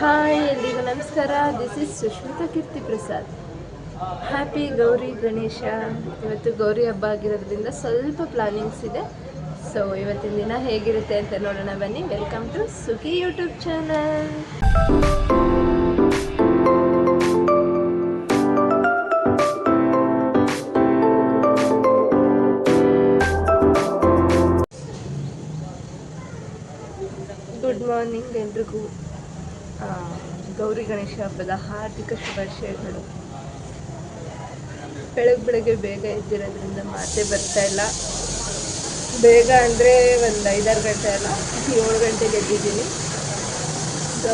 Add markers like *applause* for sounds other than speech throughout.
Hi ಎಲ್ರಿಗೂ ನಮಸ್ಕಾರ. This is Sushmita Keerthi Prasad. Happy Gauri Ganesha. ಇವತ್ತು ಗೌರಿ ಹಬ್ಬ ಆಗಿರೋದ್ರಿಂದ ಸ್ವಲ್ಪ ಪ್ಲಾನಿಂಗ್ಸ್ ಇದೆ. ಸೊ ಇವತ್ತಿನ ದಿನ ಹೇಗಿರುತ್ತೆ ಅಂತ ನೋಡೋಣ ಬನ್ನಿ. Welcome to Sukhi YouTube channel good morning ಎಲ್ರಿಗೂ. ಗೌರಿ ಗಣೇಶ ಹಬ್ಬದ ಹಾರ್ದಿಕ ಶುಭಾಶಯಗಳು. ಬೆಳಗ್ಗೆ ಬೆಳಗ್ಗೆ ಬೇಗ ಎದ್ದಿರೋದ್ರಿಂದ ಮಾತೆ ಬರ್ತಾ ಇಲ್ಲ. ಬೇಗ ಅಂದರೆ ಒಂದು ಐದಾರು ಗಂಟೆ ಅಲ್ಲ ಏಳು ಗಂಟೆಗೆ ಎದ್ದಿದ್ದೀನಿ. ಸೊ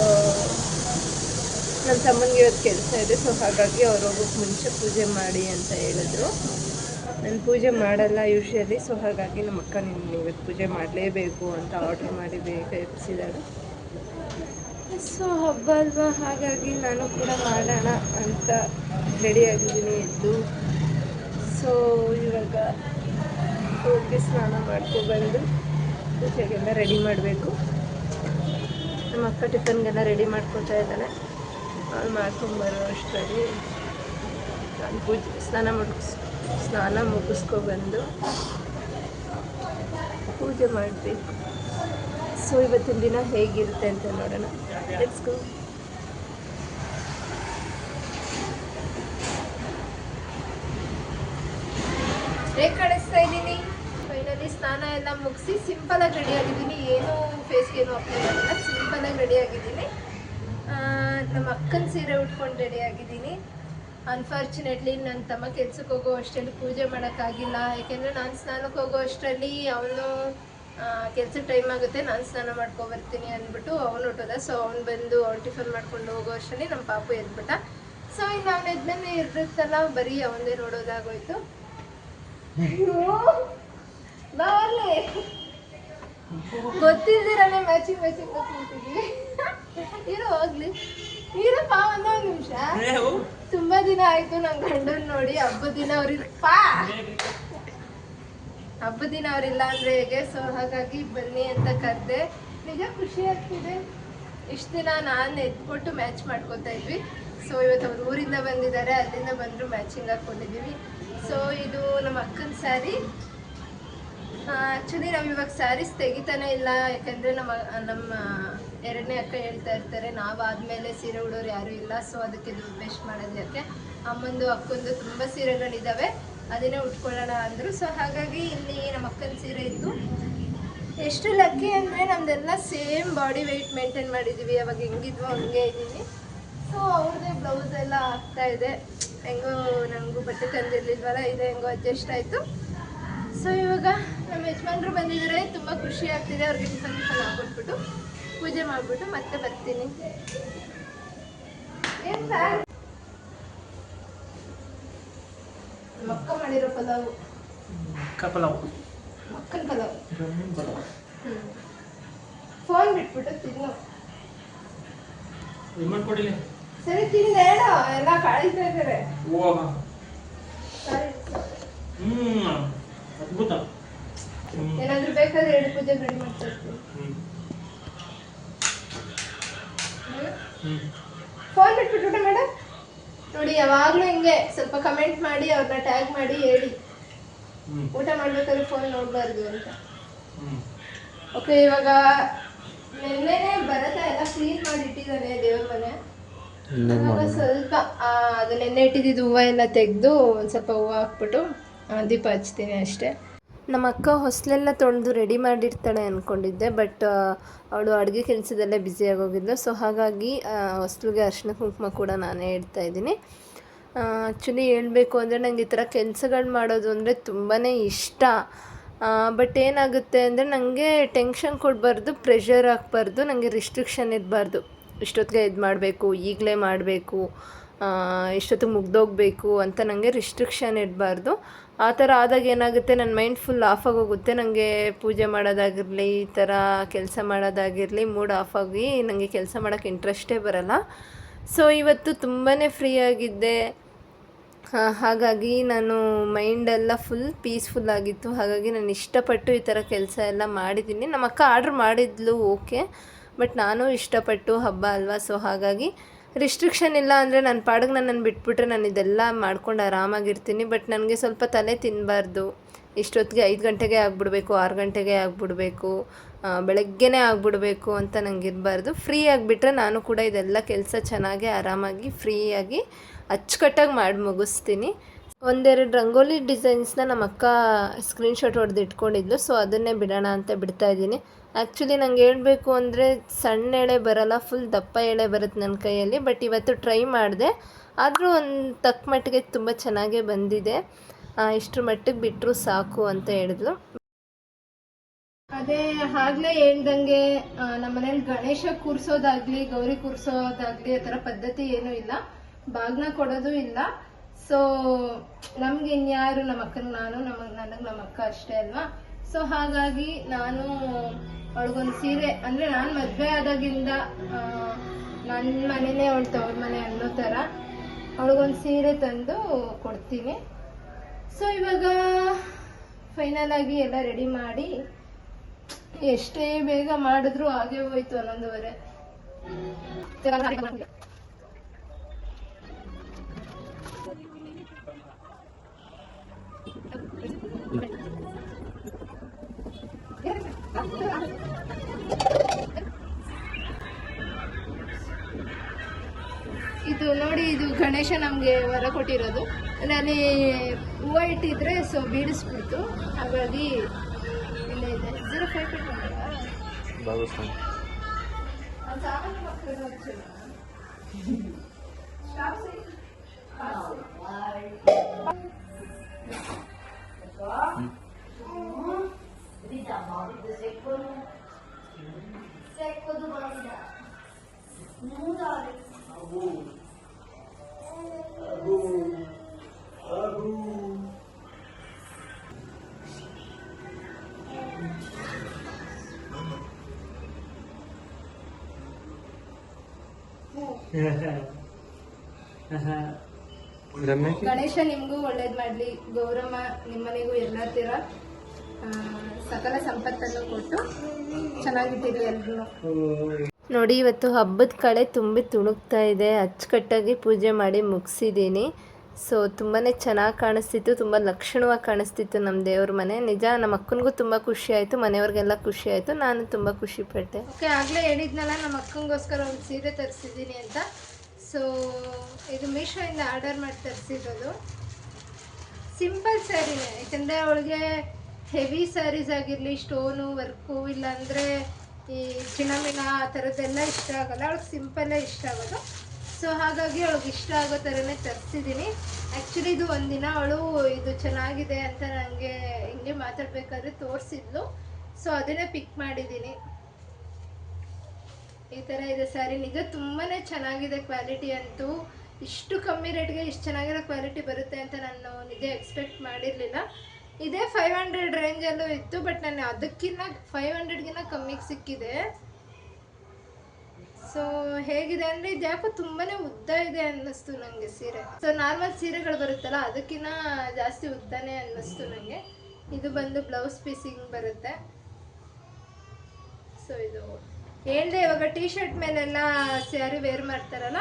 ನನ್ನ ತಮ್ಮನಿಗೆ ಇವತ್ತು ಕೆಲಸ ಇದೆ ಸೊ ಹಾಗಾಗಿ ಅವ್ರು ಹೋಗೋಕ್ಕೆ ಮುಂಚೆ ಪೂಜೆ ಮಾಡಿ ಅಂತ ಹೇಳಿದ್ರು. ನಾನು ಪೂಜೆ ಮಾಡಲ್ಲ ಯೂಶ್ವಲಿ ಸೊ ಹಾಗಾಗಿ ನಮ್ಮ ಅಕ್ಕ ನಿನ್ನ ಇವತ್ತು ಪೂಜೆ ಮಾಡಲೇಬೇಕು ಅಂತ ಆರ್ಡ್ರ್ ಮಾಡಿ ಬೇಗ ಎಬ್ಸಿದಾಳು. ಸೊ, ಹಬ್ಬ ಅಲ್ವಾ? ಹಾಗಾಗಿ ನಾನು ಕೂಡ ಮಾಡೋಣ ಅಂತ ರೆಡಿ ಆಗಿದ್ದೀನಿ ಎದ್ದು. ಸೊ ಇವಾಗ ಹೋಗಿ ಸ್ನಾನ ಮಾಡ್ಕೊಬಂದು ಪೂಜೆಗೆಲ್ಲ ರೆಡಿ ಮಾಡಬೇಕು. ನಮ್ಮ ಅಕ್ಕ ಟಿಫನ್ಗೆಲ್ಲ ರೆಡಿ ಮಾಡ್ಕೊತಾ ಇದ್ದಾನೆ ಅವ್ಳು ಮಾಡ್ಕೊಂಬರೋ ಅಷ್ಟರಲ್ಲಿ ನಾನು ಪೂಜೆ, ಸ್ನಾನ ಮುಗಿಸ್, ಸ್ನಾನ ಮುಗಿಸ್ಕೊಬಂದು ಪೂಜೆ ಮಾಡಬೇಕು. ಸೊ ಇವತ್ತಿನ ದಿನ ಹೇಗಿರುತ್ತೆ ಅಂತ ನೋಡೋಣ. ಲೆಟ್ಸ್ ಗೋ ಹೇಗೆ ಕಾಣಿಸ್ತಾ ಇದ್ದೀನಿ. ಫೈನಲಿ ಸ್ನಾನ ಎಲ್ಲ ಮುಗಿಸಿ ಸಿಂಪಲ್ ಆಗಿ ರೆಡಿ ಆಗಿದ್ದೀನಿ. ಏನು ಫೇಸ್ಗೆ ಏನು ಅಪ್ಲೈ ಮಾಡಿಲ್ಲ ಸಿಂಪಲ್ ಆಗಿ ರೆಡಿ ಆಗಿದ್ದೀನಿ. ನಮ್ಮ ಅಕ್ಕನ ಸೀರೆ ಉಟ್ಕೊಂಡು ರೆಡಿ ಆಗಿದ್ದೀನಿ. ಅನ್ಫಾರ್ಚುನೇಟ್ಲಿ ನನ್ನ ತಮ್ಮ ಕೆಲ್ಸಕ್ಕೆ ಹೋಗೋ ಅಷ್ಟರಲ್ಲಿ ಪೂಜೆ ಮಾಡೋಕ್ಕಾಗಿಲ್ಲ. ಯಾಕೆಂದರೆ ನಾನು ಸ್ನಾನಕ್ಕೆ ಹೋಗೋ ಅಷ್ಟರಲ್ಲಿ ಅವನು ಕೆಲ್ಸಕ್ಕೆ ಟೈಮ್ ಆಗುತ್ತೆ ನಾನು ಸ್ನಾನ ಮಾಡ್ಕೊಂಡು ಬರ್ತೀನಿ ಅಂದ್ಬಿಟ್ಟು ಅವನು ಹೊಟ್ಟೋದ ಸೊ ಅವ್ನು ಬಂದು ಅವ್ನು ಟಿಫನ್ ಮಾಡ್ಕೊಂಡು ಹೋಗೋ ಅಷ್ಟೇ ನಮ್ಮ ಪಾಪು ಎದ್ಬಿಟ್ಟ. ಸೊ ಇನ್ನು ಅವ್ನು ಎದ್ಮೇಲೆ ಇರ್ಬೇಕಲ್ಲ ಬರೀ ಅವನದೇ ನೋಡೋದಾಗೋಯ್ತು. ಗೊತ್ತಿಲ್ದಿರ ಗೊತ್ತಿಲ್ದಿರನೆ ಮ್ಯಾಚಿಂಗ್ ಮ್ಯಾಚಿಂಗ್ ಕೂತಿದ್ವಿ ಇರೋ ಹೋಗ್ಲಿ. ಇರೋ ಪಾ ಒಂದ್ ನಿಮಿಷ. ತುಂಬಾ ದಿನ ಆಯ್ತು ನನ್ ಗಂಡನ್ ನೋಡಿ ಹಬ್ಬದ ದಿನ ಅವ್ರಿಗೆ ಪಾ ಹಬ್ಬದ ದಿನ ಅವರಿಲ್ಲ ಅಂದ್ರೆ ಹೇಗೆ? ಸೊ ಹಾಗಾಗಿ ಬನ್ನಿ ಅಂತ ಕರೆದೆ. ನಿಜ ಖುಷಿ ಆಗ್ತಿದೆ. ಇಷ್ಟು ದಿನ ನಾನು ಎದ್ಕೊಟ್ಟು ಮ್ಯಾಚ್ ಮಾಡ್ಕೊತಾ ಇದ್ವಿ. ಸೊ ಇವತ್ತು ಅವ್ರು ಊರಿಂದ ಬಂದಿದ್ದಾರೆ, ಅಲ್ಲಿಂದ ಬಂದ್ರು ಮ್ಯಾಚಿಂಗ್ ಹಾಕ್ಕೊಂಡಿದ್ದೀವಿ. ಸೊ ಇದು ನಮ್ಮ ಅಕ್ಕನ ಸ್ಯಾರಿ ಆ್ಯಕ್ಚುಲಿ ನಾವು ಇವಾಗ ಸ್ಯಾರೀಸ್ ತೆಗಿತಾನೆ ಇಲ್ಲ. ಯಾಕಂದರೆ ನಮ್ಮ ನಮ್ಮ ಎರಡನೇ ಅಕ್ಕ ಹೇಳ್ತಾ ಇರ್ತಾರೆ, ನಾವು ಆದಮೇಲೆ ಸೀರೆ ಉಡೋರು ಯಾರೂ ಇಲ್ಲ. ಸೊ ಅದಕ್ಕೆ ದುಡ್ಡು ವೇಸ್ಟ್ ಮಾಡೋದಕ್ಕೆ ಅಮ್ಮಂದು, ಅಕ್ಕಂದು ತುಂಬ ಸೀರೆಗಳಿದ್ದಾವೆ ಅದನ್ನೇ ಉಟ್ಕೊಳ್ಳೋಣ ಅಂದರು. ಸೊ ಹಾಗಾಗಿ ಇಲ್ಲಿ ನಮ್ಮ ಅಕ್ಕನ ಸೀರೆ ಇತ್ತು. ಎಷ್ಟು ಲಕ್ಕಿ ಅಂದರೆ ನಮ್ದೆಲ್ಲ ಸೇಮ್ ಬಾಡಿ ವೆಯ್ಟ್ ಮೇಂಟೈನ್ ಮಾಡಿದ್ದೀವಿ ಅವಾಗ ಹೆಂಗಿದ್ವೋ ಹಂಗೆ ಇದ್ದೀವಿ ಸೊ ಅವ್ರದ್ದೇ ಬ್ಲೌಸ್ ಎಲ್ಲ ಆಗ್ತಾ ಇದೆ. ಹೆಂಗೋ ನನಗೂ ಬಟ್ಟೆ ತಂದಿರ್ಲಿಲ್ವಲ್ಲ, ಇದೆ ಹೆಂಗೋ ಅಡ್ಜಸ್ಟ್ ಆಯಿತು. ಸೊ ಇವಾಗ ನಮ್ಮ ಯಜಮಾನ್ರು ಬಂದಿದ್ದಾರೆ. ತುಂಬ ಖುಷಿ ಆಗ್ತಿದೆ. ಅವ್ರಿಗೆ ಟಿಫನ್ ಟಿಫನ್ ಹಾಕ್ಬಿಟ್ಬಿಟ್ಟು ಪೂಜೆ ಮಾಡಿಬಿಟ್ಟು ಮತ್ತೆ ಬರ್ತೀನಿ. ಏನ್ ಮಾಡಿರೋ ನಮ್ಮ ಅಕ್ಕ ಪಲಾವು. ಪಲಾವ್. ಮಕ್ಕನ ಪಲಾವು. ಫೋನ್ ಬಿಟ್ಬಿಟ್ಟು ತಿನ್ನು. ರಿಮೋಟ್ ಕೊಡಿಲಿ ಸರಿ ತಿಂದ ಹೇಳು. ಎಲ್ಲ ಕಳಿಸ್ತಾ ಇದ್ದಾರೆ ಓ ಹ್ಮ್ ಅದ್ಭುತ. ಏನಾದ್ರು ಬೇಕಾದ್ರೆ ಎರಡು ಪೂಜೆ ರೆಡಿ ಮಾಡ್ತಾ ಇರ್ತೀನಿ ಹ್ಮ್. ಹ್ಮ್? ಹ್ಮ್. ಫೋನ್ ಬಿಟ್ಬಿಟ್ಟು ಮೇಡಮ್. ನೋಡಿ ಯಾವಾಗಲೂ ಹಿಂಗೆ ಸ್ವಲ್ಪ ಕಮೆಂಟ್ ಮಾಡಿ ಅವ್ರನ್ನ ಟ್ಯಾಗ್ ಮಾಡಿ ಹೇಳಿ. ಊಟ ಮಾಡ್ಬೇಕಾದ್ರೆ ಫೋನ್ ನೋಡಬಾರ್ದು ಅಂತ. ಓಕೆ ಇವಾಗ ನಿನ್ನೆನೆ ಬರತ್ತ ಎಲ್ಲ ಕ್ಲೀನ್ ಮಾಡಿ ಇಟ್ಟಿದ್ದಾನೆ ದೇವ್ರ ಮನೆ. ಇವಾಗ ಸ್ವಲ್ಪ ಆ, ಅದು ನೆನ್ನೆ ಇಟ್ಟಿದ್ದು ಹೂವು ಎಲ್ಲ ತೆಗೆದು ಒಂದು ಸ್ವಲ್ಪ ಹೂವ ಹಾಕ್ಬಿಟ್ಟು ದೀಪ ಹಚ್ತೀನಿ ಅಷ್ಟೇ. ನಮ್ಮ ಅಕ್ಕ ಹೊಸಲೆಲ್ಲ ತೊಳೆದು ರೆಡಿ ಮಾಡಿರ್ತಾಳೆ ಅಂದ್ಕೊಂಡಿದ್ದೆ ಬಟ್ ಅವಳು ಅಡುಗೆ ಕೆಲಸದಲ್ಲೇ ಬ್ಯುಸಿಯಾಗೋಗಿದ್ಲು ಸೊ ಹಾಗಾಗಿ ಹೊಸ್ಲಿಗೆ ಅರ್ಶಿನ ಕುಂಕುಮ ಕೂಡ ನಾನೇ ಇಡ್ತಾ ಇದ್ದೀನಿ. ಆ್ಯಕ್ಚುಲಿ ಹೇಳಬೇಕು ಅಂದರೆ ನನಗೆ ಈ ಥರ ಕೆಲಸಗಳು ಮಾಡೋದು ಅಂದರೆ ತುಂಬಾ ಇಷ್ಟ. ಬಟ್ ಏನಾಗುತ್ತೆ ಅಂದರೆ ನನಗೆ ಟೆನ್ಷನ್ ಕೊಡಬಾರ್ದು ಪ್ರೆಷರ್ ಹಾಕ್ಬಾರ್ದು ನನಗೆ ರಿಸ್ಟ್ರಿಕ್ಷನ್ ಇರಬಾರ್ದು. ಇಷ್ಟೊತ್ತಿಗೆ ಇದು ಮಾಡಬೇಕು, ಈಗಲೇ ಮಾಡಬೇಕು ಇಷ್ಟೊತ್ತಿಗೆ ಮುಗ್ದೋಗ್ಬೇಕು ಅಂತ ನನಗೆ ರಿಸ್ಟ್ರಿಕ್ಷನ್ ಇರಬಾರ್ದು. ಆ ಥರ ಆದಾಗ ಏನಾಗುತ್ತೆ, ನನ್ನ ಮೈಂಡ್ ಫುಲ್ ಆಫ್ ಆಗೋಗುತ್ತೆ. ನನಗೆ ಪೂಜೆ ಮಾಡೋದಾಗಿರಲಿ, ಈ ಥರ ಕೆಲಸ ಮಾಡೋದಾಗಿರಲಿ, ಮೂಡ್ ಆಫ್ ಆಗಿ ನನಗೆ ಕೆಲಸ ಮಾಡೋಕ್ಕೆ ಇಂಟ್ರೆಸ್ಟೇ ಬರಲ್ಲ. ಸೊ ಇವತ್ತು ತುಂಬಾ ಫ್ರೀ ಆಗಿದ್ದೆ. ಹಾಗಾಗಿ ನಾನು ಮೈಂಡೆಲ್ಲ ಫುಲ್ ಪೀಸ್ಫುಲ್ ಆಗಿತ್ತು. ಹಾಗಾಗಿ ನಾನು ಇಷ್ಟಪಟ್ಟು ಈ ಥರ ಕೆಲಸ ಎಲ್ಲ ಮಾಡಿದ್ದೀನಿ. ನಮ್ಮ ಅಕ್ಕ ಆರ್ಡ್ರ್ ಮಾಡಿದ್ಲು ಓಕೆ ಬಟ್ ನಾನು ಇಷ್ಟಪಟ್ಟು ಹಬ್ಬ ಅಲ್ವಾ? ಸೊ ಹಾಗಾಗಿ ರಿಸ್ಟ್ರಿಕ್ಷನ್ ಇಲ್ಲ ಅಂದರೆ ನನ್ನ ಪಾಡಿಗೆ ನಾನು ಬಿಟ್ಬಿಟ್ರೆ ನಾನು ಇದೆಲ್ಲ ಮಾಡ್ಕೊಂಡು ಆರಾಮಾಗಿರ್ತೀನಿ. ಬಟ್ ನನಗೆ ಸ್ವಲ್ಪ ತಲೆ ತಿನ್ನಬಾರ್ದು ಇಷ್ಟೊತ್ತಿಗೆ ಐದು ಗಂಟೆಗೆ ಆಗಿಬಿಡ್ಬೇಕು, ಆರು ಗಂಟೆಗೆ ಆಗಿಬಿಡ್ಬೇಕು ಬೆಳಗ್ಗೆನೇ ಆಗಿಬಿಡ್ಬೇಕು ಅಂತ ನನಗೆ ಇರಬಾರ್ದು. ಫ್ರೀ ಆಗಿಬಿಟ್ರೆ ನಾನು ಕೂಡ ಇದೆಲ್ಲ ಕೆಲಸ ಚೆನ್ನಾಗಿ ಆರಾಮಾಗಿ ಫ್ರೀಯಾಗಿ ಅಚ್ಚುಕಟ್ಟಾಗಿ ಮಾಡಿ ಮುಗಿಸ್ತೀನಿ. ಒಂದೆರಡು ರಂಗೋಲಿ ಡಿಸೈನ್ಸ್ನ ನಮ್ಮ ಅಕ್ಕ ಸ್ಕ್ರೀನ್ಶಾಟ್ ಹೊಡೆದು ಇಟ್ಕೊಂಡಿದ್ಲು ಸೊ ಅದನ್ನೇ ಬಿಡೋಣ ಅಂತ ಬಿಡ್ತಾ ಇದ್ದೀನಿ. ಆ್ಯಕ್ಚುಲಿ ನಂಗೆ ಹೇಳಬೇಕು ಅಂದರೆ ಸಣ್ಣ ಎಳೆ ಬರಲ್ಲ ಫುಲ್ ದಪ್ಪ ಎಳೆ ಬರುತ್ತೆ ನನ್ನ ಕೈಯಲ್ಲಿ ಬಟ್ ಇವತ್ತು ಟ್ರೈ ಮಾಡಿದೆ. ಆದರೂ ಒಂದು ತಕ್ಕ ಮಟ್ಟಿಗೆ ತುಂಬ ಚೆನ್ನಾಗೇ ಬಂದಿದೆ. ಇಷ್ಟರ ಮಟ್ಟಿಗೆ ಬಿಟ್ಟರು ಸಾಕು ಅಂತ ಹೇಳಿದ್ಲು. ಅದೇ, ಆಗ್ಲೇ ಹೇಳ್ದಂಗೆ ನಮ್ಮ ಮನೇಲಿ ಗಣೇಶ ಕೂರ್ಸೋದಾಗ್ಲಿ, ಗೌರಿ ಕೂರ್ಸೋದಾಗ್ಲಿ ಆ ಥರ ಪದ್ಧತಿ ಏನೂ ಇಲ್ಲ. ಬಾಗ್ನ ಕೊಡೋದು ಇಲ್ಲ. ಸೊ ನಮ್ಗೆ ಇನ್ಯಾರು ನಮ್ಮ ಅಕ್ಕನ, ನಾನು, ನಮ್ಮ ನನಗೆ ನಮ್ಮ ಅಕ್ಕ ಅಷ್ಟೇ ಅಲ್ವಾ? ಸೊ ಹಾಗಾಗಿ ನಾನು ಅವಳಿಗೊಂದು ಸೀರೆ, ಅಂದ್ರೆ ನಾನು ಮದುವೆ ಆದಾಗಿಂದ ನನ್ನ ಮನೆನೇ ಅವಳು ತವ್ರ ಮನೆ ಅನ್ನೋ ಥರ ಅವಳಿಗೊಂದು ಸೀರೆ ತಂದು ಕೊಡ್ತೀನಿ. ಸೊ ಇವಾಗ ಫೈನಲ್ ಆಗಿ ಎಲ್ಲ ರೆಡಿ ಮಾಡಿ ಎಷ್ಟೇ ಬೇಗ ಮಾಡಿದ್ರು ಹಾಗೆ ಹೋಯ್ತು ಹನ್ನೊಂದುವರೆ ಇದು ನೋಡಿ ಇದು ಗಣೇಶ ನಮಗೆ ವರ ಕೊಟ್ಟಿರೋದು. ನಾನು ಹೂವು ಇಟ್ಟಿದ್ರೆ ಸೊ ಬೀಡಿಸ್ಬಿಡ್ತು. ಹಾಗಾಗಿ ಇಲ್ಲೇ ಇದೆ. ಜೀರೋ ಫೈವ್ *laughs* ಗಣೇಶ ನಿಮ್ಗೂ ಒಳ್ಳೇದು ಮಾಡಲಿ. ಗೌರಮ್ಮ ನಿಮ್ಮನೆಗೂ ಎಲ್ಲ ತೀರ ಸಕಲ ಸಂಪತ್ತನ್ನು ಕೊಟ್ಟು ಚೆನ್ನಾಗಿದ್ದೀರಿ ಎಲ್ರು. ನೋಡಿ ಇವತ್ತು ಹಬ್ಬದ ಕಳೆ ತುಂಬಿ ತುಣುಕ್ತಾ ಇದೆ. ಅಚ್ಚುಕಟ್ಟಾಗಿ ಪೂಜೆ ಮಾಡಿ ಮುಗಿಸಿದ್ದೀನಿ. ಸೊ ತುಂಬಾ ಚೆನ್ನಾಗಿ ಕಾಣಿಸ್ತಿತ್ತು, ತುಂಬ ಲಕ್ಷಣವಾಗಿ ಕಾಣಿಸ್ತಿತ್ತು ನಮ್ಮ ದೇವ್ರ ಮನೆ. ನಿಜ ನಮ್ಮ ಅಕ್ಕನಿಗೂ ತುಂಬ ಖುಷಿ ಆಯಿತು, ಮನೆಯವ್ರಿಗೆಲ್ಲ ಖುಷಿ ಆಯಿತು, ನಾನು ತುಂಬ ಖುಷಿ ಪಟ್ಟೆ. ಓಕೆ ಆಗಲೇ ಹೇಳಿದ್ನಲ್ಲ ನಮ್ಮ ಅಕ್ಕನಿಗೋಸ್ಕರ ಒಂದು ಸೀರೆ ತರಿಸಿದ್ದೀನಿ ಅಂತ. ಸೊ ಇದು ಮೀಶೋಯಿಂದ ಆರ್ಡರ್ ಮಾಡಿ ತರಿಸಿರೋದು. ಸಿಂಪಲ್ ಸ್ಯಾರಿನೇ ಯಾಕೆಂದರೆ ಅವಳಿಗೆ ಹೆವಿ ಸ್ಯಾರೀಸ್ ಆಗಿರಲಿ ಸ್ಟೋನು ವರ್ಕು ಇಲ್ಲಾಂದರೆ ಈ ಚಿನ್ನಮಿನ ಆ ಥರದ್ದೆಲ್ಲ ಇಷ್ಟ ಆಗೋಲ್ಲ. ಅವಳಿಗೆ ಸಿಂಪಲ್ಲೇ ಇಷ್ಟ ಆಗೋದು. ಸೊ ಹಾಗಾಗಿ ಅವಳಿಗೆ ಇಷ್ಟ ಆಗೋ ಥರನೇ ತರಿಸಿದ್ದೀನಿ. ಆ್ಯಕ್ಚುಲಿ ಇದು ಒಂದಿನ ಅವಳು ಇದು ಚೆನ್ನಾಗಿದೆ ಅಂತ ನನಗೆ ಹಿಂಗೆ ಮಾತಾಡಬೇಕಾದ್ರೆ ತೋರಿಸಿದ್ಲು. ಸೊ ಅದನ್ನೇ ಪಿಕ್ ಮಾಡಿದ್ದೀನಿ. ಈ ಥರ ಇದೆ ಸ್ಯಾರಿ ನಿಜ ತುಂಬಾ ಚೆನ್ನಾಗಿದೆ ಕ್ವಾಲಿಟಿ ಅಂತೂ. ಇಷ್ಟು ಕಮ್ಮಿ ರೇಟ್ಗೆ ಇಷ್ಟು ಚೆನ್ನಾಗಿರೋ ಕ್ವಾಲಿಟಿ ಬರುತ್ತೆ ಅಂತ ನಾನು ನಿಜ ಎಕ್ಸ್ಪೆಕ್ಟ್ ಮಾಡಿರಲಿಲ್ಲ. ಇದೇ ಫೈವ್ ಹಂಡ್ರೆಡ್ ರೇಂಜಲ್ಲೂ ಇತ್ತು ಬಟ್ ನಾನು ಅದಕ್ಕಿಂತ ಫೈವ್ ಹಂಡ್ರೆಡ್ಗಿಂತ ಕಮ್ಮಿಗೆ ಸಿಕ್ಕಿದೆ. ಸೊ ಹೇಗಿದೆ ಅಂದರೆ ಇದು ಯಾಕೋ ತುಂಬಾನೇ ಉದ್ದ ಇದೆ ಅನ್ನಿಸ್ತು ನನಗೆ ಸೀರೆ. ಸೊ ನಾರ್ಮಲ್ ಸೀರೆಗಳು ಬರುತ್ತಲ್ಲ ಅದಕ್ಕಿಂತ ಜಾಸ್ತಿ ಉದ್ದನೇ ಅನ್ನಿಸ್ತು ನನಗೆ ಇದು ಬಂದು ಬ್ಲೌಸ್ ಪೀಸಿಂಗ್ ಬರುತ್ತೆ. ಸೊ ಇದು ಹೇಳ್ದೆ, ಇವಾಗ ಟೀ ಶರ್ಟ್ ಮೇಲೆಲ್ಲ ಸ್ಯಾರಿ ವೇರ್ ಮಾಡ್ತಾರಲ್ಲ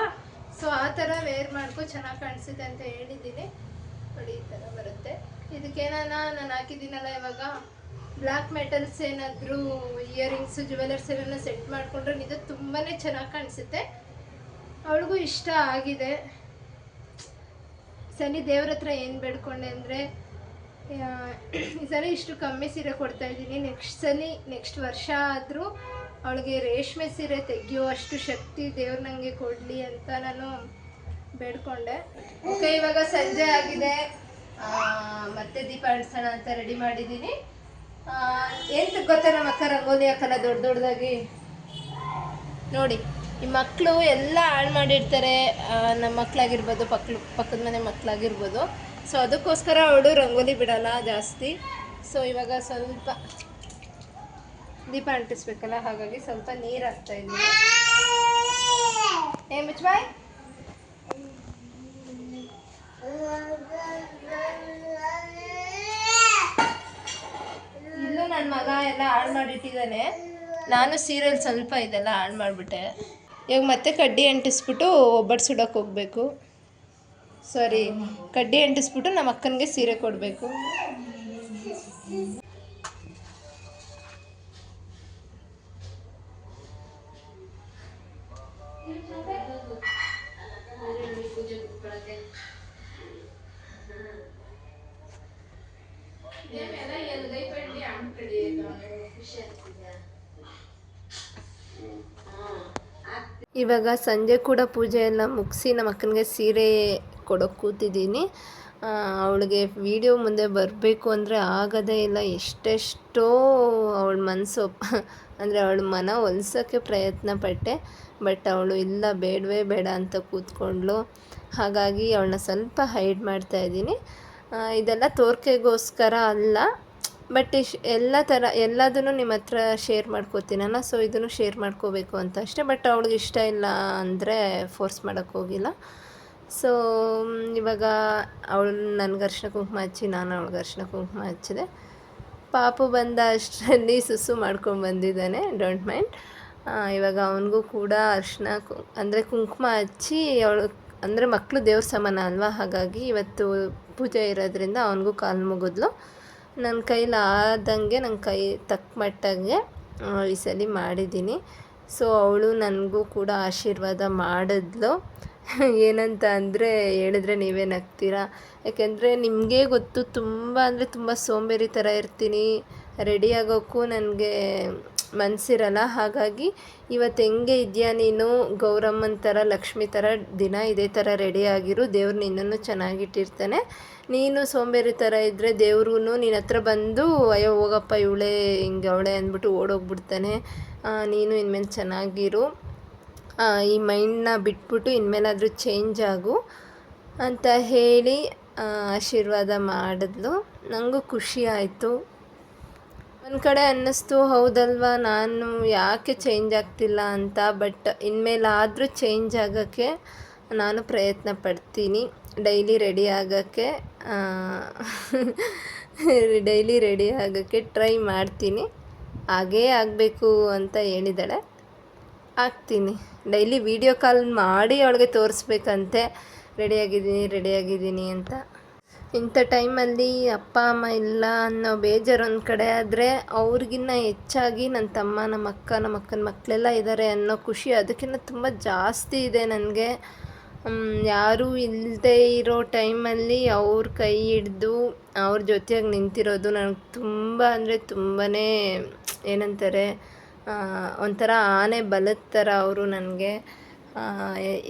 ಸೊ ಆ ಥರ ವೇರ್ ಮಾಡ್ಕೊ ಚೆನ್ನಾಗಿ ಕಾಣಿಸುತ್ತೆ ಅಂತ ಹೇಳಿದ್ದೀನಿ. ನೋಡಿ, ಈ ಥರ ಬರುತ್ತೆ. ಇದಕ್ಕೇನಾನ ನಾನು ಹಾಕಿದ್ದೀನಲ್ಲ ಇವಾಗ? ಬ್ಲ್ಯಾಕ್ ಮೆಟಲ್ಸ್ ಏನಾದರೂ ಇಯರಿಂಗ್ಸು ಜುವೆಲರ್ಸ್ ಏನಾನ ಸೆಟ್ ಮಾಡಿಕೊಂಡ್ರೆ ನಿಜ ತುಂಬಾ ಚೆನ್ನಾಗಿ ಕಾಣಿಸುತ್ತೆ. ಅವಳಿಗೂ ಇಷ್ಟ ಆಗಿದೆ. ಸನಿ ದೇವ್ರ ಹತ್ರ ಏನು ಬೇಡ್ಕೊಂಡೆ ಅಂದರೆ ಈ ಸಲ ಇಷ್ಟು ಕಮ್ಮಿ ಸೀರೆ ಕೊಡ್ತಾ ಇದ್ದೀನಿ. ನೆಕ್ಸ್ಟ್ ಸಲ, ನೆಕ್ಸ್ಟ್ ವರ್ಷ ಆದರೂ ಅವಳಿಗೆ ರೇಷ್ಮೆ ಸೀರೆ ತೆಗೆಯೋ ಅಷ್ಟು ಶಕ್ತಿ ದೇವ್ರು ನನಗೆ ಕೊಡಲಿ ಅಂತ ನಾನು ಬೇಡ್ಕೊಂಡೆ. ಓಕೆ ಇವಾಗ ಸಂಜೆ ಆಗಿದೆ. ಮತ್ತೆ ದೀಪ ಅಂತ ರೆಡಿ ಮಾಡಿದ್ದೀನಿ. ಏನು ಗೊತ್ತಾ ನಮ್ಮ ಅಕ್ಕ ರಂಗೋಲಿ ಹಾಕಲ್ಲ ದೊಡ್ಡ ದೊಡ್ಡದಾಗಿ ನೋಡಿ, ಈ ಮಕ್ಕಳು ಎಲ್ಲ ಹಾಳು ಮಾಡಿರ್ತಾರೆ. ನಮ್ಮ ಮಕ್ಕಳಾಗಿರ್ಬೋದು ಪಕ್ಕಳು ಪಕ್ಕದ ಮನೆ ಮಕ್ಕಳಾಗಿರ್ಬೋದು ಸೊ ಅದಕ್ಕೋಸ್ಕರ ಅವಳು ರಂಗೋಲಿ ಬಿಡಲ್ಲ ಜಾಸ್ತಿ. ಸೊ ಇವಾಗ ಸ್ವಲ್ಪ ದೀಪ ಅಂಟಿಸ್ಬೇಕಲ್ಲ, ಹಾಗಾಗಿ ಸ್ವಲ್ಪ ನೀರು ಹಾಕ್ತಾ ಇದ್ದೀನಿ ಏ ಮುಚ್ಬಾಯ್ ಇಲ್ಲೂ ನನ್ನ ಮಗ ಎಲ್ಲ ಹಾಳು ಮಾಡಿಟ್ಟಿದ್ದಾನೆ. ನಾನು ಸೀರಿಯಲ್ ಸ್ವಲ್ಪ ಇದೆಲ್ಲ ಹಾಳು ಮಾಡಿಬಿಟ್ಟೆ. ಇವಾಗ ಮತ್ತೆ ಕಡ್ಡಿ ಅಂಟಿಸ್ಬಿಟ್ಟು ಒಬ್ಬಟ್ಟು ಸುಡೋಕೆ ಹೋಗಬೇಕು. ಸಾರಿ ಕಡ್ಡಿ ಅಂಟಿಸ್ಬಿಟ್ಟು ನಮ್ಮ ಅಕ್ಕನಿಗೆ ಸೀರೆ ಕೊಡಬೇಕು. ಇವಾಗ ಸಂಜೆ ಕೂಡ ಪೂಜೆ ಎಲ್ಲ ಮುಗಿಸಿ ನಮ್ಮ ಅಕ್ಕನಿಗೆ ಸೀರೆ ಕೊಡೋಕೆ ಕೂತಿದ್ದೀನಿ. ಅವಳಿಗೆ ವಿಡಿಯೋ ಮುಂದೆ ಬರಬೇಕು ಅಂದರೆ ಆಗೋದೇ ಇಲ್ಲ. ಎಷ್ಟೆಷ್ಟೋ ಅವಳ ಮನಸ್ಸು ಅಂದರೆ ಅವಳ ಮನ ಹೊಲ್ಸೋಕ್ಕೆ ಪ್ರಯತ್ನ ಪಟ್ಟೆ. ಬಟ್ ಅವಳು, ಇಲ್ಲ, ಬೇಡವೇ ಬೇಡ ಅಂತ ಕೂತ್ಕೊಂಡ್ಳು. ಹಾಗಾಗಿ ಅವಳನ್ನ ಸ್ವಲ್ಪ ಹೈಡ್ ಮಾಡ್ತಾ ಇದ್ದೀನಿ. ಇದೆಲ್ಲ ತೋರಿಕೆಗೋಸ್ಕರ ಅಲ್ಲ. ಬಟ್ ಇಶ್, ಎಲ್ಲ ಥರ ಎಲ್ಲದನ್ನು ನಿಮ್ಮ ಹತ್ರ ಶೇರ್ ಮಾಡ್ಕೋತೀನಲ್ಲ ಸೊ ಇದನ್ನು ಶೇರ್ ಮಾಡ್ಕೋಬೇಕು ಅಂತ ಅಷ್ಟೇ. ಬಟ್ ಅವಳಿಗೆ ಇಷ್ಟ ಇಲ್ಲ ಅಂದರೆ ಫೋರ್ಸ್ ಮಾಡೋಕ್ಕೆ ಹೋಗಿಲ್ಲ. ಸೊ ಇವಾಗ ಅವಳು ನನಗೆ ಅರ್ಶಿನ ಕುಂಕುಮ ಹಚ್ಚಿ, ನಾನು ಅವಳಿಗೆ ಅರ್ಶಿನ ಕುಂಕುಮ ಹಚ್ಚಿದೆ. ಪಾಪು ಬಂದ ಅಷ್ಟರಲ್ಲಿ ಸುಸು ಮಾಡ್ಕೊಂಡು ಬಂದಿದ್ದಾನೆ ಡೋಂಟ್ ಮೈಂಡ್ ಇವಾಗ ಅವನಿಗೂ ಕೂಡ ಅರ್ಶಿನ ಕು, ಅಂದರೆ ಕುಂಕುಮ ಹಚ್ಚಿ ಅವಳು, ಅಂದರೆ ಮಕ್ಕಳು ದೇವ್ರ ಸಮಾನ ಅಲ್ವಾ? ಹಾಗಾಗಿ ಇವತ್ತು ಪೂಜೆ ಇರೋದ್ರಿಂದ ಅವನಿಗೂ ಕಾಲು ಮುಗಿದ್ಲು. ನನ್ನ ಕೈಲಿ ಆದಂಗೆ ನನ್ನ ಕೈ ತಕ್ಕ ಮಟ್ಟಂಗೆ ಈ ಸಲ ಮಾಡಿದ್ದೀನಿ. ಸೊ, ಅವಳು ನನಗೂ ಕೂಡ ಆಶೀರ್ವಾದ ಮಾಡಿದ್ಲು. ಏನಂತ ಅಂದರೆ, ಹೇಳಿದ್ರೆ ನೀವೇ ನಗ್ತೀರಾ? ಯಾಕೆಂದರೆ, ನಿಮಗೇ ಗೊತ್ತು, ತುಂಬ ಅಂದರೆ ತುಂಬ ಸೋಂಬೇರಿ ಥರ ಇರ್ತೀನಿ. ರೆಡಿ ಆಗೋಕ್ಕೂ ನನಗೆ ಮನಸ್ಸಿರಲ್ಲ ಹಾಗಾಗಿ ಇವತ್ತು ಹೆಂಗೆ ಇದೆಯಾ ನೀನು? ಗೌರಮ್ಮನ ಥರ, ಲಕ್ಷ್ಮಿ ಥರ ದಿನ ಇದೇ ಥರ ರೆಡಿ ಆಗಿರು. ದೇವ್ರು ನಿನ್ನನ್ನು ಚೆನ್ನಾಗಿಟ್ಟಿರ್ತಾನೆ. ನೀನು ಸೋಂಬೇರಿ ಥರ ಇದ್ದರೆ ದೇವ್ರೂ ನಿನ್ನ ಹತ್ರ ಬಂದು, ಅಯ್ಯೋ ಹೋಗಪ್ಪ ಇವಳೇ, ಹಿಂಗೆ ಅವಳೆ ಅಂದ್ಬಿಟ್ಟು ಓಡೋಗ್ಬಿಡ್ತಾನೆ. ನೀನು ಇನ್ಮೇಲೆ ಚೆನ್ನಾಗಿರು. ಈ ಮೈಂಡನ್ನ ಬಿಟ್ಬಿಟ್ಟು ಇನ್ಮೇಲಾದರೂ ಚೇಂಜ್ ಆಗು ಅಂತ ಹೇಳಿ ಆಶೀರ್ವಾದ ಮಾಡಿದ್ಲು. ನನಗೂ ಖುಷಿ ಆಯಿತು. ಒಂದು ಕಡೆ ಅನ್ನಿಸ್ತು, ಹೌದಲ್ವಾ, ನಾನು ಯಾಕೆ ಚೇಂಜ್ ಆಗ್ತಿಲ್ಲ ಅಂತ ಬಟ್ ಇನ್ಮೇಲಾದರೂ ಚೇಂಜ್ ಆಗೋಕ್ಕೆ ನಾನು ಪ್ರಯತ್ನ ಪಡ್ತೀನಿ. ಡೈಲಿ ರೆಡಿ ಆಗೋಕ್ಕೆ ಡೈಲಿ ರೆಡಿ ಆಗೋಕ್ಕೆ ಟ್ರೈ ಮಾಡ್ತೀನಿ. ಹಾಗೇ ಆಗಬೇಕು ಅಂತ ಹೇಳಿದಳೆ. ಆಗ್ತೀನಿ. ಡೈಲಿ ವೀಡಿಯೋ ಕಾಲ್ ಮಾಡಿ ಅವಳಿಗೆ ತೋರಿಸ್ಬೇಕಂತೆ. ರೆಡಿಯಾಗಿದ್ದೀನಿ ರೆಡಿಯಾಗಿದ್ದೀನಿ ಅಂತ. ಇಂಥ ಟೈಮಲ್ಲಿ ಅಪ್ಪ, ಅಮ್ಮ ಇಲ್ಲ ಅನ್ನೋ ಬೇಜಾರು ಒಂದು ಕಡೆ ಆದರೆ ಅವ್ರಿಗಿನ್ನ ಹೆಚ್ಚಾಗಿ ನನ್ನ ತಮ್ಮ ನಮ್ಮ ಅಕ್ಕ ನಮ್ಮ ಅಕ್ಕನ ಮಕ್ಕಳೆಲ್ಲ ಇದ್ದಾರೆ ಅನ್ನೋ ಖುಷಿ ಅದಕ್ಕಿಂತ ತುಂಬ ಜಾಸ್ತಿ ಇದೆ ನನಗೆ. ಯಾರೂ ಇಲ್ಲದೆ ಇರೋ ಟೈಮಲ್ಲಿ ಅವ್ರ ಕೈ ಹಿಡ್ದು ಅವ್ರ ಜೊತೆಯಾಗಿ ನಿಂತಿರೋದು ನನಗೆ ತುಂಬ ಅಂದರೆ ತುಂಬಾ ಏನಂತಾರೆ ಒಂಥರ ಆನೆ ಬಲದ ಥರ ಅವರು ನನಗೆ.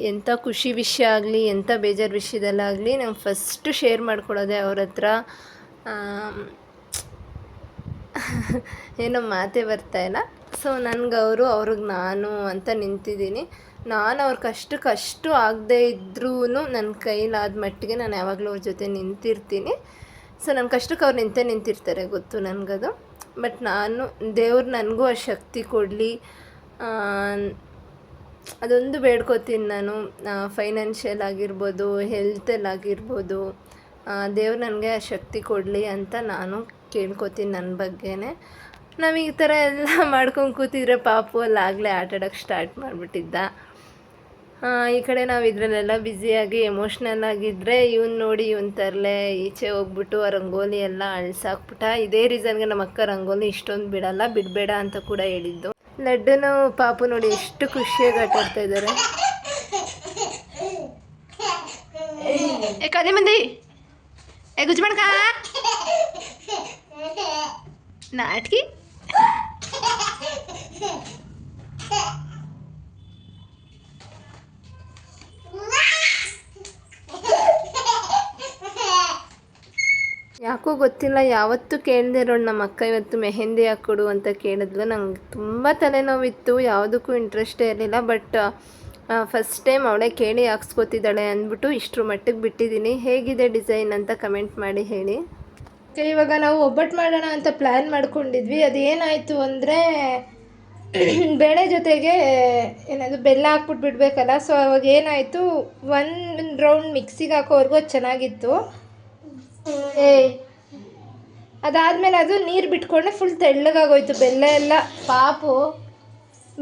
ಎಂಥ ಖುಷಿ ವಿಷಯ ಆಗಲಿ ಎಂಥ ಬೇಜಾರು ವಿಷಯದಲ್ಲಾಗಲಿ ನಂಗೆ ಫಸ್ಟು ಶೇರ್ ಮಾಡ್ಕೊಳ್ಳೋದೆ ಅವ್ರ ಹತ್ರ. *laughs* ಏನೋ ಮಾತೇ ಬರ್ತಾಯಿಲ್ಲ ಸೊ ನನಗೆ ಅವರು, ಅವ್ರಿಗೆ ನಾನು ಅಂತ ನಿಂತಿದ್ದೀನಿ. ನಾನು ಅವ್ರ ಕಷ್ಟಕ್ಕಷ್ಟು ಆಗದೇ ಇದ್ರೂ ನನ್ನ ಕೈಲಾದ ಮಟ್ಟಿಗೆ ನಾನು ಯಾವಾಗಲೂ ಅವ್ರ ಜೊತೆ ನಿಂತಿರ್ತೀನಿ. ಸೊ ನನ್ನ ಕಷ್ಟಕ್ಕೆ ಅವ್ರು ನಿಂತೇ ನಿಂತಿರ್ತಾರೆ ಗೊತ್ತು ನನಗದು. ಬಟ್ ನಾನು, ದೇವ್ರು ನನಗೂ ಆ ಶಕ್ತಿ ಕೊಡಲಿ. ಅದೊಂದು ಬೇಡ್ಕೋತೀನಿ ನಾನು. ಫೈನಾನ್ಷಿಯಲ್ ಆಗಿರ್ಬೋದು ಹೆಲ್ತಲ್ಲಿ ಆಗಿರ್ಬೋದು ದೇವ್ರು ನನಗೆ ಆ ಶಕ್ತಿ ಕೊಡಲಿ ಅಂತ ನಾನು ಕೇಳ್ಕೊತೀನಿ ನನ್ನ ಬಗ್ಗೆನೇ. ನಾವು ಈ ಥರ ಎಲ್ಲ *laughs* ಮಾಡ್ಕೊಂಡು ಕೂತಿದ್ರೆ ಪಾಪು ಅಲ್ಲಿ ಆಗಲೇ ಆಟಾಡೋಕ್ಕೆ ಸ್ಟಾರ್ಟ್ ಮಾಡಿಬಿಟ್ಟಿದ್ದ. ಈ ಕಡೆ ನಾವು ಇದರಲ್ಲೆಲ್ಲ ಬ್ಯುಸಿಯಾಗಿ ಎಮೋಷ್ನಲ್ ಆಗಿದ್ದರೆ ಇವ್ನು ನೋಡಿ ಇವನ್ ತರಲೆ, ಈಚೆ ಹೋಗ್ಬಿಟ್ಟು ಆ ರಂಗೋಲಿ ಎಲ್ಲ ಅಳ್ಸಾಕ್ಬಿಟ್ಟ. ಇದೇ ರೀಸನ್ಗೆ ನಮ್ಮ ಅಕ್ಕ ರಂಗೋಲಿ ಇಷ್ಟೊಂದು ಬಿಡಲ್ಲ, ಬಿಡಬೇಡ ಅಂತ ಕೂಡ ಹೇಳಿದ್ದು. ಲಡ್ಡುನು ಪಾಪು ನೋಡಿ ಎಷ್ಟು ಖುಷಿಯಾಗಿ ಆಟಾಡ್ತಾ ಇದ್ದಾರೆ. ಏ ಕದೆ ಮಂದಿ. ಏ ಗುಜ್ ಮಾಡ್ಕ. ನಾಟ್ಕಿ. ಯಾಕೋ ಗೊತ್ತಿಲ್ಲ, ಯಾವತ್ತೂ ಕೇಳದೆ ಇರೋಳು ನಮ್ಮ ಅಕ್ಕ, ಇವತ್ತು ಮೆಹೆಂದಿ ಹಾಕ್ಕೊಡು ಅಂತ ಕೇಳಿದ್ಲು. ನಂಗೆ ತುಂಬ ತಲೆನೋವಿತ್ತು, ಯಾವುದಕ್ಕೂ ಇಂಟ್ರೆಸ್ಟೇ ಇರಲಿಲ್ಲ ಬಟ್ ಫಸ್ಟ್ ಟೈಮ್ ಅವಳೇ ಕೇಳಿ ಹಾಕ್ಸ್ಕೊತಿದ್ದಾಳೆ ಅಂದ್ಬಿಟ್ಟು ಇಷ್ಟರ ಮಟ್ಟಿಗೆ ಬಿಟ್ಟಿದ್ದೀನಿ. ಹೇಗಿದೆ ಡಿಸೈನ್ ಅಂತ ಕಮೆಂಟ್ ಮಾಡಿ ಹೇಳಿ. ಇವಾಗ ನಾವು ಒಬ್ಬಟ್ಟು ಮಾಡೋಣ ಅಂತ ಪ್ಲ್ಯಾನ್ ಮಾಡ್ಕೊಂಡಿದ್ವಿ. ಅದೇನಾಯಿತು ಅಂದರೆ, *clears throat* ಬೇಳೆ ಜೊತೆಗೆ ಏನದು ಬೆಲ್ಲ ಹಾಕ್ಬಿಟ್ಟು ಬಿಡಬೇಕಲ್ಲ ಸೊ ಅವಾಗ ಏನಾಯಿತು ಒಂದು ರೌಂಡ್ ಮಿಕ್ಸಿಗೆ ಹಾಕೋವರೆಗೂ ಚೆನ್ನಾಗಿತ್ತು. ಏ ಅದಾದಮೇಲೆ ಅದು ನೀರು ಬಿಟ್ಕೊಂಡೆ ಫುಲ್ ತೆಳ್ಳಗಾಗೋಯ್ತು. ಬೆಲ್ಲ ಎಲ್ಲ, ಪಾಪು.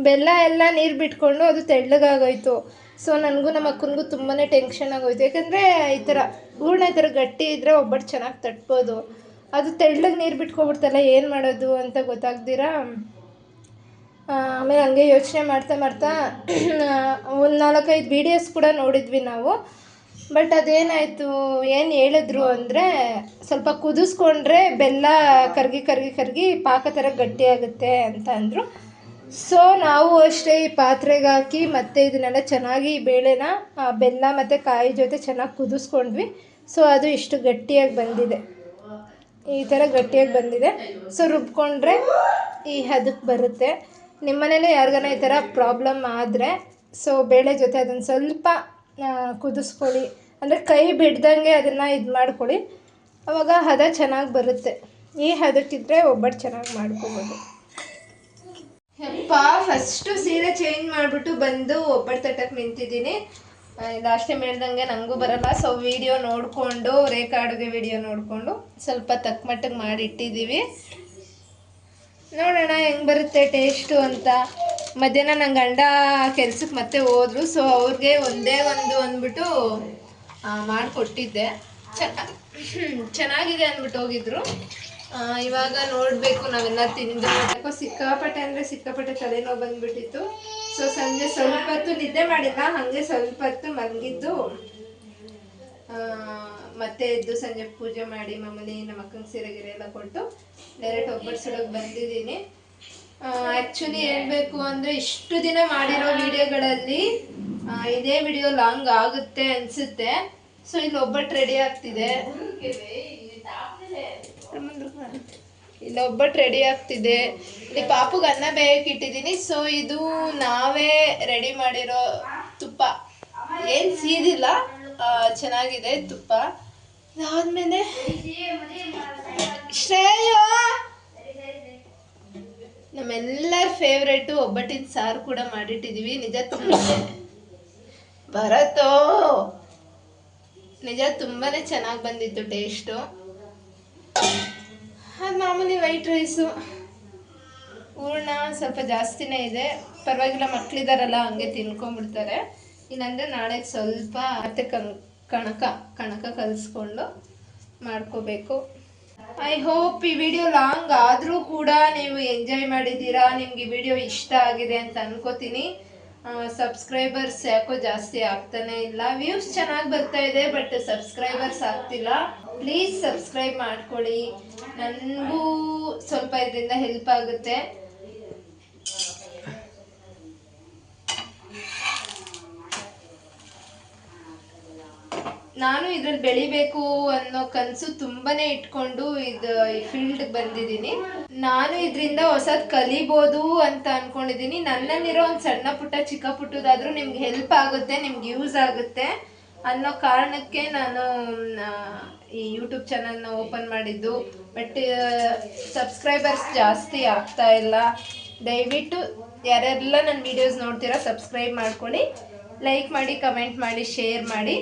ಬೆಲ್ಲ ಎಲ್ಲ ನೀರು ಬಿಟ್ಕೊಂಡು ಅದು ತೆಳ್ಳಗಾಗೋಯ್ತು. ಸೊ ನನಗೂ ನಮ್ಮ ಅಕ್ಕನಿಗೂ ತುಂಬಾ ಟೆನ್ಷನ್ ಆಗೋಯ್ತು. ಯಾಕಂದರೆ ಈ ಥರ ಹೂರ್ಣ ಈ ಥರ ಗಟ್ಟಿ ಇದ್ದರೆ ಒಬ್ಬಟ್ಟು ಚೆನ್ನಾಗಿ ತಟ್ಬೋದು. ಅದು ತೆಳ್ಳಗೆ ನೀರು ಬಿಟ್ಕೊಬಿಡ್ತಲ್ಲ, ಏನು ಮಾಡೋದು ಅಂತ ಗೊತ್ತಾಗ್ದಿರ? ಆಮೇಲೆ ಹಂಗೆ ಯೋಚನೆ ಮಾಡ್ತಾ ಮಾಡ್ತಾ ಒಂದು ನಾಲ್ಕೈದು ವೀಡಿಯೋಸ್ ಕೂಡ ನೋಡಿದ್ವಿ ನಾವು. ಬಟ್ ಅದೇನಾಯಿತು? ಏನು ಹೇಳಿದ್ರು ಅಂದರೆ ಸ್ವಲ್ಪ ಕುದಿಸ್ಕೊಂಡ್ರೆ ಬೆಲ್ಲ ಕರ್ಗಿ ಕರ್ಗಿ ಕರ್ಗಿ ಪಾಕ ಥರ ಗಟ್ಟಿಯಾಗುತ್ತೆ ಅಂತ ಅಂದರು. ಸೊ ನಾವು ಅಷ್ಟೇ ಈ ಪಾತ್ರೆಗೆ ಹಾಕಿ ಮತ್ತೆ ಇದನ್ನೆಲ್ಲ ಚೆನ್ನಾಗಿ ಬೇಳೆನ ಬೆಲ್ಲ ಮತ್ತು ಕಾಯಿ ಜೊತೆ ಚೆನ್ನಾಗಿ ಕುದಿಸ್ಕೊಂಡ್ವಿ. ಸೊ ಅದು ಇಷ್ಟು ಗಟ್ಟಿಯಾಗಿ ಬಂದಿದೆ. ಈ ಥರ ಗಟ್ಟಿಯಾಗಿ ಬಂದಿದೆ. ಸೊ ರುಬ್ಕೊಂಡ್ರೆ ಈ ಹದಕ್ಕೆ ಬರುತ್ತೆ. ನಿಮ್ಮ ಮನೇಲಿ ಯಾರಿಗಾನ ಈ ಥರ ಪ್ರಾಬ್ಲಮ್ ಆದರೆ ಸೊ ಬೇಳೆ ಜೊತೆ ಅದನ್ನು ಸ್ವಲ್ಪ ಕುದಿಸ್ಕೊಳ್ಳಿ. ಅಂದರೆ ಕೈ ಬಿಡ್ದಂಗೆ ಅದನ್ನು ಇದು ಮಾಡ್ಕೊಳ್ಳಿ. ಅವಾಗ ಹದ ಚೆನ್ನಾಗಿ ಬರುತ್ತೆ. ಈ ಹದಕ್ಕಿದ್ರೆ ಒಬ್ಬಟ್ಟು ಚೆನ್ನಾಗಿ ಮಾಡ್ಕೋಬೋದು. ಯಪ್ಪ ಫಸ್ಟು ಸೀರೆ ಚೇಂಜ್ ಮಾಡಿಬಿಟ್ಟು ಬಂದು ಒಬ್ಬಟ್ಟು ತಟ್ಟಕ್ಕೆ ನಿಂತಿದ್ದೀನಿ. ಲಾಸ್ಟ್ ಟೈಮ್ ಹೇಳ್ದಂಗೆ ನನಗೂ ಬರಲ್ಲ. ಸೊ ವಿಡಿಯೋ ನೋಡಿಕೊಂಡು, ರೇಖಾ ಅಡುಗೆ ವಿಡಿಯೋ ನೋಡಿಕೊಂಡು ಸ್ವಲ್ಪ ತಕ್ಕ ಮಟ್ಟಿಗೆ ಮಾಡಿ ಇಟ್ಟಿದ್ದೀವಿ ನೋಡೋಣ, ಹೆಂಗೆ ಬರುತ್ತೆ ಟೇಸ್ಟು ಅಂತ. ಮಧ್ಯಾಹ್ನ ನನ್ನ ಗಂಡ ಕೆಲ್ಸಕ್ಕೆ ಮತ್ತೆ ಹೋದ್ರು ಸೊ ಅವ್ರಿಗೆ ಒಂದೇ ಒಂದು ಅಂದ್ಬಿಟ್ಟು ಮಾಡಿಕೊಟ್ಟಿದ್ದೆ. ಚೆನ್ನಾಗಿದೆ ಅಂದ್ಬಿಟ್ಟು ಹೋಗಿದ್ರು. ಇವಾಗ ನೋಡಬೇಕು ನಾವೆಲ್ಲ ತಿಂದು ಯಾಕೋ ಸಿಕ್ಕಾಪಟ್ಟೆ ಅಂದರೆ ಸಿಕ್ಕಾಪಟ್ಟೆ ತಲೆನೋವು ಬಂದ್ಬಿಟ್ಟಿತ್ತು. ಸೊ ಸಂಜೆ ಸ್ವಲ್ಪ ಹೊತ್ತು ನಿದ್ದೆ ಮಾಡಿಲ್ಲ, ಹಾಗೆ ಸ್ವಲ್ಪ ಹೊತ್ತು ಮಲಗಿದ್ದು ಮತ್ತೆ ಎದ್ದು ಸಂಜೆ ಪೂಜೆ ಮಾಡಿ ಮಾಮೂಲಿ ನಮ್ಮ ಅಕ್ಕನ ಸೀರೆ, ಗಿರೆ ಎಲ್ಲ ಕೊಟ್ಟು, ಡೈರೆಕ್ಟ್ ಒಬ್ಬಟ್ಟು ಸುಡೋಕೆ ಬಂದಿದ್ದೀನಿ. ಆ್ಯಕ್ಚುಲಿ ಹೇಳ್ಬೇಕು ಅಂದರೆ ಇಷ್ಟು ದಿನ ಮಾಡಿರೋ ವಿಡಿಯೋಗಳಲ್ಲಿ ಇದೇ ವಿಡಿಯೋ ಲಾಂಗ್ ಆಗುತ್ತೆ ಅನಿಸುತ್ತೆ. ಸೊ ಇಲ್ಲಿ ಒಬ್ಬಟ್ಟು ರೆಡಿ ಆಗ್ತಿದೆ. ಇಲ್ಲಿ ಒಬ್ಬಟ್ಟು ರೆಡಿ ಆಗ್ತಿದೆ. ಇಲ್ಲಿ ಪಾಪುಗೆ ಅನ್ನ ಬೇಯಕ್ಕೆ ಇಟ್ಟಿದ್ದೀನಿ. ಸೊ ಇದು ನಾವೇ ರೆಡಿ ಮಾಡಿರೋ ತುಪ್ಪ. ಏನು ಸೀದಿಲ್ಲ ಚೆನ್ನಾಗಿದೆ ತುಪ್ಪ. ಅದಾದ್ಮೇಲೆ, ಶ್ರೇಯ ನಮ್ಮೆಲ್ಲರ ಫೇವ್ರೇಟು ಒಬ್ಬಟ್ಟಿನ ಸಾರು ಕೂಡ ಮಾಡಿಟ್ಟಿದೀವಿ. ನಿಜ ತುಂಬಾ ಬರತ್ತೋ ನಿಜ ತುಂಬಾನೇ ಚೆನ್ನಾಗಿ ಬಂದಿತ್ತು ಟೇಸ್ಟು ಅದು ಮಾಮೂಲಿ ವೈಟ್ ರೈಸು ಹೂರ್ಣ ಸ್ವಲ್ಪ ಜಾಸ್ತಿನೇ ಇದೆ. ಪರವಾಗಿಲ್ಲ, ಮಕ್ಳಿದಾರಲ್ಲ, ಹಂಗೆ ತಿನ್ಕೊಂಡ್ಬಿಡ್ತಾರೆ. ಇಲ್ಲಾಂದ್ರೆ ನಾಳೆ ಸ್ವಲ್ಪ ಮತ್ತೆ ಕಣ್ ಕಣಕ ಕಣಕ ಕಲಿಸ್ಕೊಂಡು ಮಾಡ್ಕೋಬೇಕು. ಐ ಹೋಪ್ ಈ ವಿಡಿಯೋ ಲಾಂಗ್ ಆದರೂ ಕೂಡ ನೀವು ಎಂಜಾಯ್ ಮಾಡಿದ್ದೀರಾ, ನಿಮ್ಗೆ ವಿಡಿಯೋ ಇಷ್ಟ ಆಗಿದೆ ಅಂತ ಅನ್ಕೋತೀನಿ. ಸಬ್ಸ್ಕ್ರೈಬರ್ಸ್ ಯಾಕೋ ಜಾಸ್ತಿ ಆಗ್ತಾನೆ ಇಲ್ಲ. ವ್ಯೂಸ್ ಚೆನ್ನಾಗಿ ಬರ್ತಾ ಇದೆ ಬಟ್ ಸಬ್ಸ್ಕ್ರೈಬರ್ಸ್ ಆಗ್ತಿಲ್ಲ. ಪ್ಲೀಸ್ ಸಬ್ಸ್ಕ್ರೈಬ್ ಮಾಡ್ಕೊಳ್ಳಿ. ನನಗೂ ಸ್ವಲ್ಪ ಇದರಿಂದ ಹೆಲ್ಪ್ ಆಗುತ್ತೆ. ನಾನು ಇದ್ರಲ್ಲಿ ಬೆಳಿಬೇಕು ಅನ್ನೋ ಕನಸು ತುಂಬಾನೇ ಇಟ್ಕೊಂಡು ಇದು ಈ ಫೀಲ್ಡ್ ಬಂದಿದ್ದೀನಿ. ನಾನು ಇದರಿಂದ ಹೊಸದ್ ಕಲಿಬೋದು ಅಂತ ಅನ್ಕೊಂಡಿದ್ದೀನಿ. ನನ್ನಲ್ಲಿರೋ ಒಂದು ಸಣ್ಣ ಪುಟ್ಟ, ಚಿಕ್ಕ ಪುಟ್ಟದಾದ್ರೂ ನಿಮ್ಗೆ ಹೆಲ್ಪ್ ಆಗುತ್ತೆ, ನಿಮ್ಗೆ ಯೂಸ್ ಆಗುತ್ತೆ ಅನ್ನೋ ಕಾರಣಕ್ಕೆ ನಾನು ಈ ಯೂಟ್ಯೂಬ್ ಚಾನಲ್ನ ಓಪನ್ ಮಾಡಿದ್ದು. ಬಟ್ ಸಬ್ಸ್ಕ್ರೈಬರ್ಸ್ ಜಾಸ್ತಿ ಆಗ್ತಾ ಇಲ್ಲ. ದಯವಿಟ್ಟು ಯಾರೆಲ್ಲ ನನ್ನ ವೀಡಿಯೋಸ್ ನೋಡ್ತೀರಾ ಸಬ್ಸ್ಕ್ರೈಬ್ ಮಾಡ್ಕೊಳ್ಳಿ. ಲೈಕ್ ಮಾಡಿ ಕಮೆಂಟ್ ಮಾಡಿ ಶೇರ್ ಮಾಡಿ.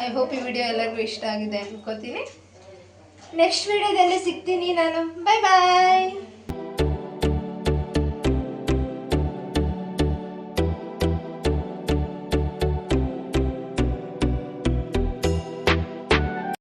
ಐ ಹೋಪ್ ಈ ವಿಡಿಯೋ ಎಲ್ಲರಿಗೂ ಇಷ್ಟ ಆಗಿದೆ ಅನ್ಕೋತೀನಿ. ನೆಕ್ಸ್ಟ್ ವಿಡಿಯೋದಲ್ಲಿ ಸಿಗ್ತೀನಿ ನಾನು. ಬಾಯ್ ಬಾಯ್